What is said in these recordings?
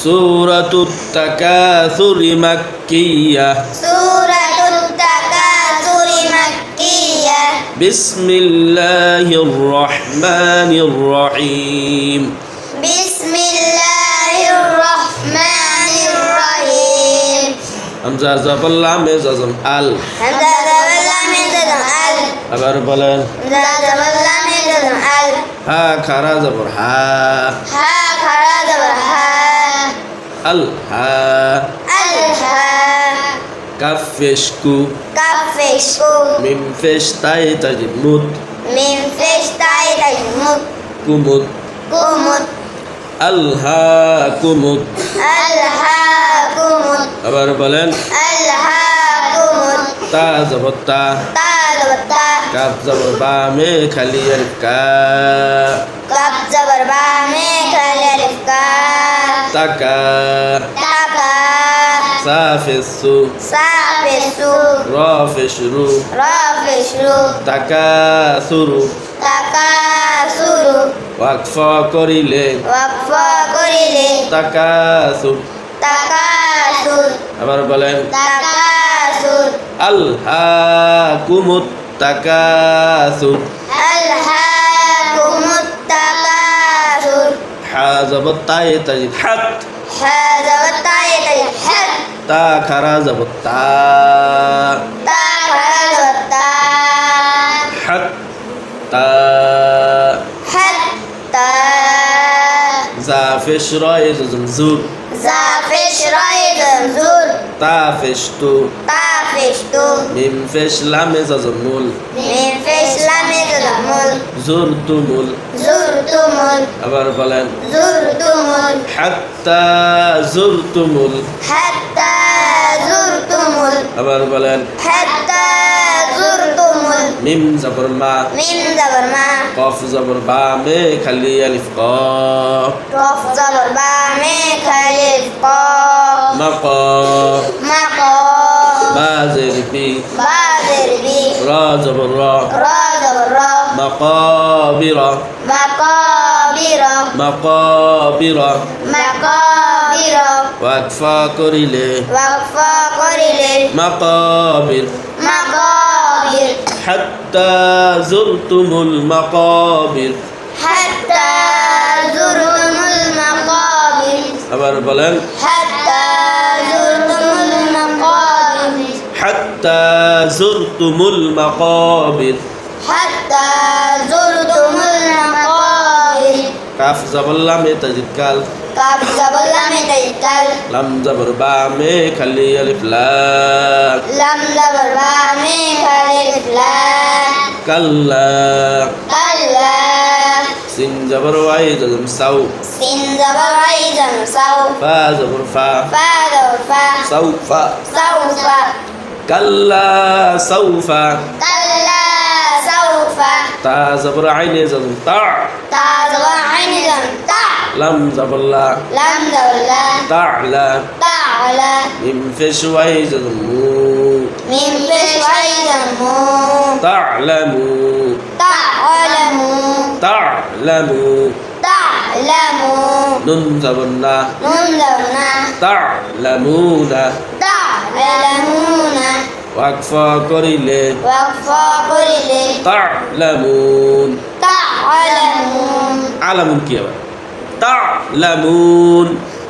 سورة التكاثر مكية سورة التكاثر مكية بسم الله الرحمن الرحيم بسم الله الرحمن الرحيم হামজা জবর লামে জজম আল হামজা জাবার লামে জজম আল আবার বলেন হামজা জাবার লামে জজম আল হা খারা জবর হা হা খাড়া জাবার হা الها الها كفشكو كفشكو من فشتاي تجمد من فشتاي تجمد كمد كمد ألهاكم ألهاكم আবার বলেন ألهاكم تا زبطا تا زبطا كاف زبر با مي خلي الكا كاف زبر با مي تكا تكا سافس سافس رافش رو رافش رو Wakfa korile. Wakfa korile. وقف করিলে তাকাসুর তাকাসুর আবার বলেন তাকাসুর আলহাকুমুত তাকাসুর حاز بطاي تجد حد حاز بطاي تجد حد تا خراز بطا تا خراز بطا حد. تا. حد. تا. زافش راي زمزور. زافش راي زمزور. تا فش تو. تا فش تو. ميم فش لام زمول. ميم فش لام زمول. زور تو مول. আবার বলেন زرتم হাত্তা জুর তুমুল حتى زرتم আবার বলেন حتى زرتم মিম জবর মা من زبر ما কফ জবর বা মে খালি আলিফ ক رف زبر با من خلف قا مق مقا با زير بي بادر بي را زبر را را زبر را مقابر مقابر مقابر مقابر ওয়াকফা করিলে وقفا قرل مقابر مقابر حتى زرتم المقابر حتى زرتم المقابر আবার বলেন حتى زرتم المقابر حتى زرتم المقابر حتى زرتم المقابر কাফ জবল্লা মে তাজিদকাল কাফ জবল্লা মে তাজিদকাল লাম জবর বা মে খালি আলিফ লা লাম জবর মে খালি আলিফ লা কাল্লা। কাল্লা। সিন জবর ওয়াই সাউ। সিন জবর ওয়াই সাউ। ফা জবর ফা। ফা জবর ফা। কাল্লা সাউফা কাল্লা। سوف تا زبر عين زم تا تا زبر عين زم تا لم زبر لا لم زبر لا تا تعلى. ميم فش وعي زم ميم فش وعي زم تعلم. تعلم. تعلم. تعلم. نون زبر لا نون زبر لا تعلمون. تعلمون. واقفا করিলে واقفا করিলে تعلمون. تعلمون. علم কি تعلمون.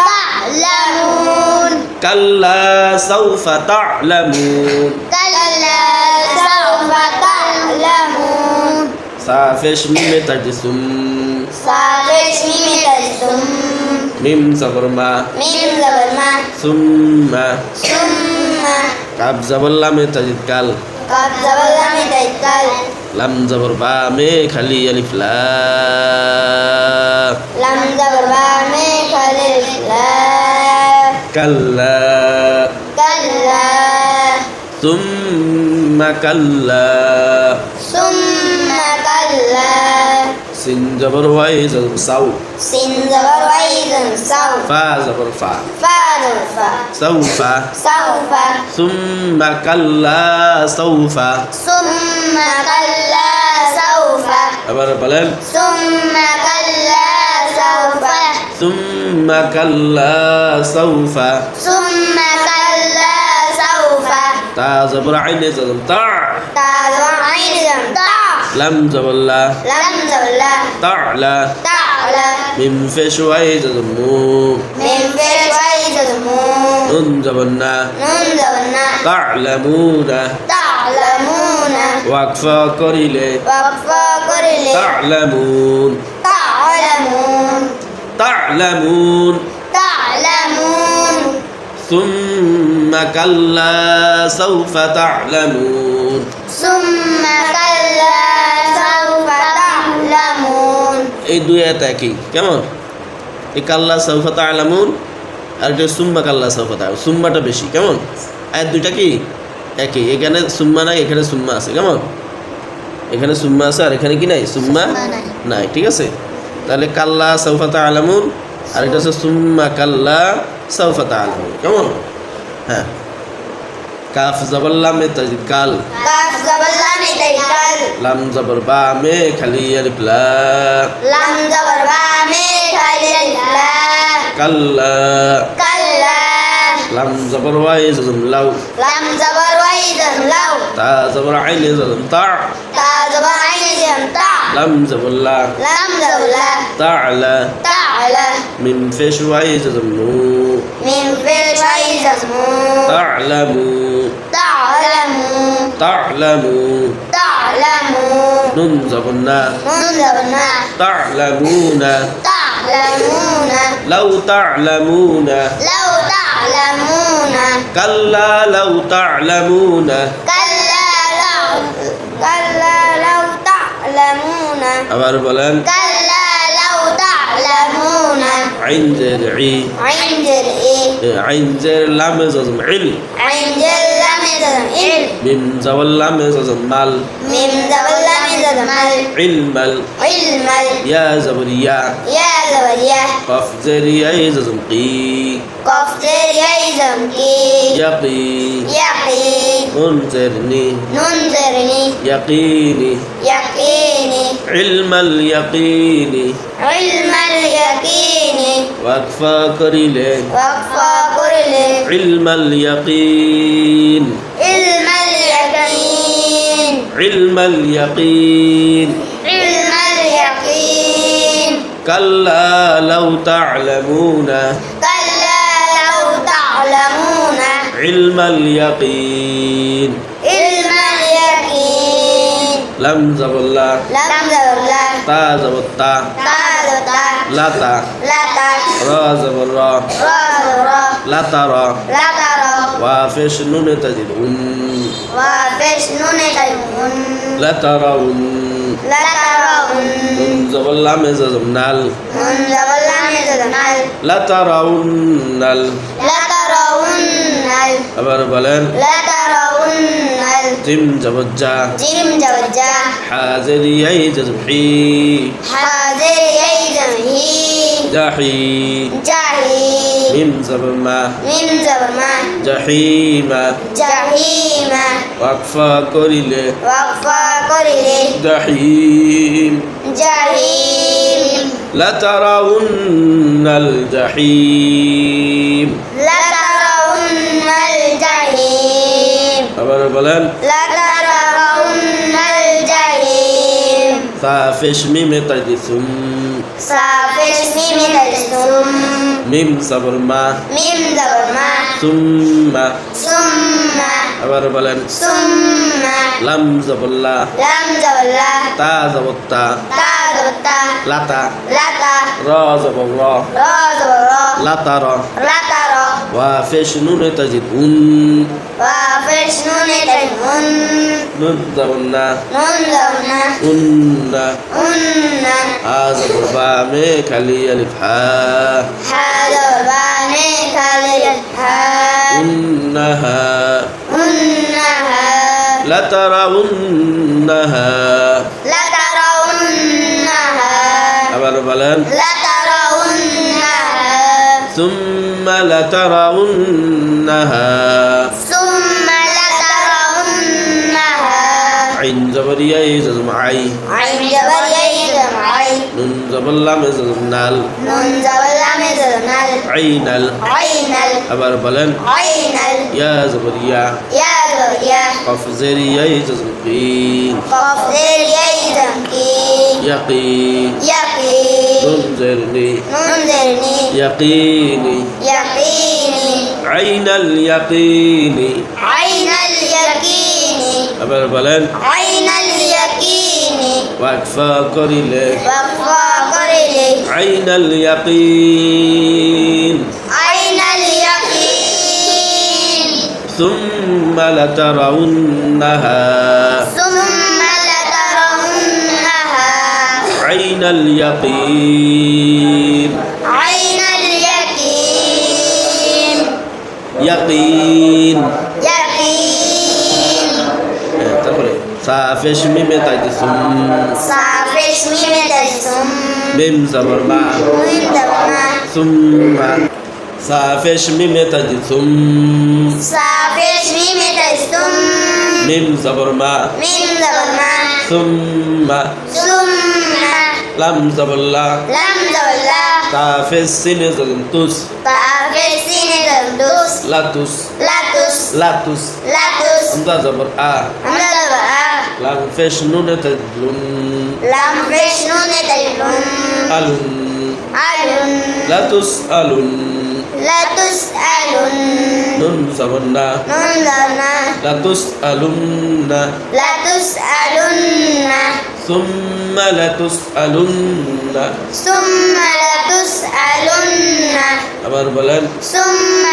تعلمون. كلا سوف تعلمون. كلا سوف تعلمون. سافش ميم تجسم. سافش ميم تجسم. ميم زبرما ميم زبرما ثم. ثم. কাব জবর লামে তাজিদ কাল। লাম জবর বা মে খালি কাল্লা। সুম্মা কাল্লা। সুম্মা কাল্লা। সিন জবর ওয়াই সাউ। সিন জবর ওয়াই সাউ। ফা জবর ফা। ফা সাউফা سوف সুম্মা কাল্লা সাউফা ثم كلا سوف আবার বলেন ثم كلا سوف ثم كلا سوف ثم كلا سوف تا زبر عين زم تع تعلم عين تع لم زبر لا لم تولى تعلى تعلى من فش ويز زمو من في شوية تمون نون زبرنا نون زبنا تعلمون تعلمون وقفا كريلي وقفا كرل تعلمون تعلمون تعلمون تعلمون ثم كلا سوف تعلمون ثم كلا سوف تعلمون এই দুই আয়াত একই কেমন এই কাল্লা সৌফা তালামুন আর একটা সুম্মা কাল্লা সৌফা তা সুম্মাটা বেশি কেমন? আর দুইটা কি? একই। এখানে সুম্মা নাই এখানে সুম্মা আছে কেমন? এখানে সুম্মা আছে আর এখানে কি নাই? সুম্মা নাই। ঠিক আছে? তাহলে কাল্লা সৌফা তালামুন আর এটা হচ্ছে সুম্মা কাল্লা সৌফা তালামুন কেমন? হ্যাঁ। কাফ জবল্লামে তাজিদ কাল। জবর লাম তাইকাল। লাম জবর বা মে খালি আলিফ লা লাম জবর বা মে খালি লা কাল্লা। কাল্লা। লাম জবর ওয়াই জজম লাউ। লাম জবর ওয়াই জাম লাউ। তা জবর আইন জজম তা। তা জবর আইন জাম তা। لم زبلا لم زبلا تعلى. تعلى. من فيش وعيز زمو من فيش وعيز زمو تعلم تعلم تعلم تعلم نون زبنا نون زبنا تعلمون. تعلمون. لو تعلمون. لو تعلمون. كلا لو تعلمون. كلا আবার বলেন كلا لو تعلمون আইন জের ই عند الإيه আইন জের লামে জজম ইল عند لم يزم علم মিম জবর লামে জজম মাল من زبل لم يزم ইলমাল علم ইয়া জবর ইয়া يا زبريا قف زر يا جزم قي قفتر يزم كي يقي يقي انذرني ننظرني يقيني يقيني علم اليقين. علم اليقين. وكفى كريله وقفا كرله علم اليقين. علم اليقين. علم اليقين. علم اليقين. كلا لو تعلمون. كلا لو تعلمون. علم اليقين. লাম যাবল্লা লাম যাবল্লা তা যাবত্তা তা যাবত্তা লাতা। লাতা। র যাবর র। র লাতা র। লাতা র। ওয়াফিশ নুনে তাজিদুন ওয়াফিশ নুনে তাজিদুন লাতা রাউন লাতা রাউন নুন যাবল্লা মেজাজম নাল। নুন যাবল্লা মেজাজম নাল। লাতা রাউন নাল। লাতা রাউন নাল। আবার বলেন। লাতা جيم زوجة جيم زوجة حاضر يا جزمحي حاضر يا جزمحي جحي جحي ميم زبما ميم زبما جحيما جحيما وقفا قريلة وقفا قريلة جحيم جحيم لترون الجحيم করে বলেন সাফেশ মিমে তাই সুম সাফেশ মিমে তাই সুম মিম সাবর মা মিম সাবর মা সুম্মা। সুম্মা। আবার বলেন সুম্মা। লাম জাবল্লা লাম জাবল্লা তা জাবত্তা তা জাবত্তা লাতা। লাতা। র জাবর র র লাতা র লাতা র وفيش نون تجد هن وفيش نون تجد هن. نون هن. هن هذا قربان كلي الفحاء هذا قربان كلي الفحاء هنها. هنها. لترونها لترونها أبر بلن لترونها ثم ثم لترونها. ثم لترونها. عين زبرية يزم عي عين زبرية يزم عي نون زبلا مزم نال. نون زبلا مزم نال. عين ال عين ال أبر بلن. عين ال يا. زبرية يا. زبرية قف زرية يزم قين قف زرية يزم قي يقي يقي ننذرني ننذرني يقيني. নি ইয়াকিনি ইয়াকিনি আইনাল ইয়াকিনি আইনাল ইয়াকিনি আবার বলেন আইনাল ইয়াকিনি ওয়াকফা করিলে ওয়াকফা করিলে আইনাল ইয়াকিন আইনাল ইয়াকিন ثم لترونها ثم لترونها عين اليقين ইয়াকিন। হ্যাঁ, তারপরে সাফেশ মিমে তাইতেছুম সাফেশ মিমে তাইতেছুম মিম জবর মা মিম জবর মা সুম্মা। সাফেশ মিমে তাইতেছুম সাফেশ মিমে তাইতেছুম মিম জবর মা মিম জবর মা সুম্মা। সুম্মা লাম জবর লা লাম জবর লা সাফেশ সিনে জবর তুস তা دمدوس লাতুস لاتوس লাতুস لاتوس আমদা জবর আ حمد بقى লাম ফেশ নুনে তাইলুন لم فيش نون تجلون আলুন علن লাতুস আলুন لا تسألن নুন জবর না نون دمنا লাতুস আলুন্না لا تسألن ثم لتسألن ثم لتسألن আবার বলেন ثم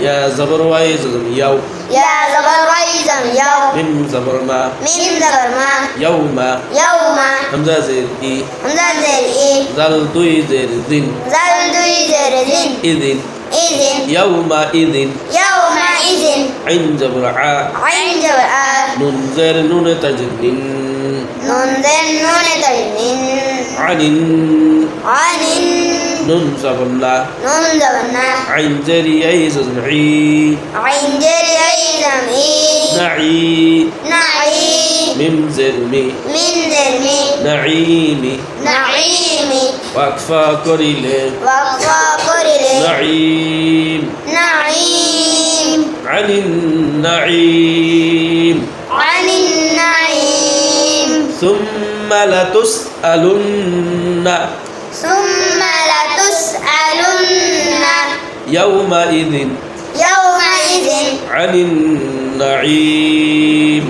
يا زبر ويزم يو يا زبر ويزم يو من زبر ما. من زبر ما. يوم يوم همزة زير إي. همزة زير إي. زل دوي زير زين زل دوي زير زين إذن. إذن. يوم إذن. يوم إذن. عين زبر ع عين زبر ع نون زير نون تجنين نون زير نون تجنين عن عن نون زبلا نون زبلا عين جري أي زمعي عين جري أي زمعي نعي نعي من زرمي من زرمي نعيمي نعيمي وقفا كريلي وقفا كريلي نعيم. نعيم. عن النعيم. عن النعيم. ثم لتسألن. يومئذ يومئذ عن النعيم.